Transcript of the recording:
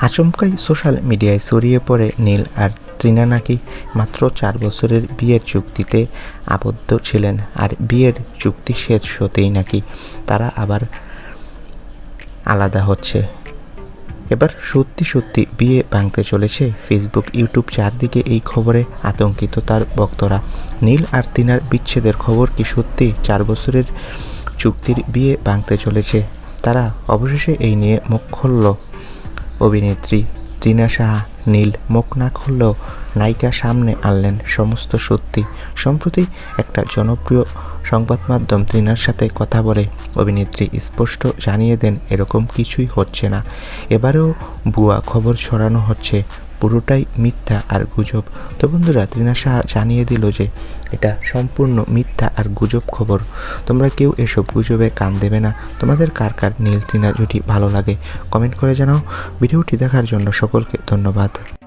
আচমকাই সোশ্যাল মিডিয়ায় ছড়িয়ে পড়ে নীল আর তৃণা নাকি মাত্র চার বছরের বিয়ের চুক্তিতে আবদ্ধ ছিলেন আর বিয়ের চুক্তি শেষ হতেই নাকি তারা আবার আলাদা হচ্ছে। এবার সত্যি সত্যি বিয়ে ভাঙতে চলেছে ফেসবুক, ইউটিউব চারদিকে এই খবরে আতঙ্কিত তার ভক্তরা। নীল আর তিনার বিচ্ছেদের খবর কি সত্যি চার বছরের চুক্তির বিয়ে ভাঙতে চলেছে? তারা অবশেষে এই নিয়ে মুখ খুলল অভিনেত্রী ত্রিনা সাহা নীল মুখ না খুললেও নায়িকা সামনে আনলেন সমস্ত সত্যি। সম্প্রতি একটা জনপ্রিয় সংবাদ মাধ্যম ত্রিনার সাথে কথা বলে অভিনেত্রী স্পষ্ট জানিয়ে দেন, এরকম কিছুই হচ্ছে না। এবারেও ভুয়া খবর ছড়ানো হচ্ছে। পুরোটাই মিথ্যা আর গুজব। তো বন্ধুরা, ত্রিনা সাহা জানিয়ে দিল যে, এটা সম্পূর্ণ মিথ্যা আর গুজব খবর। তোমরা কেউ এসব গুজবে কান দেবে না। তোমাদের কার কার নীল টিনা জুটি ভালো লাগে? কমেন্ট করে জানাও। ভিডিওটি দেখার জন্য সকলকে ধন্যবাদ।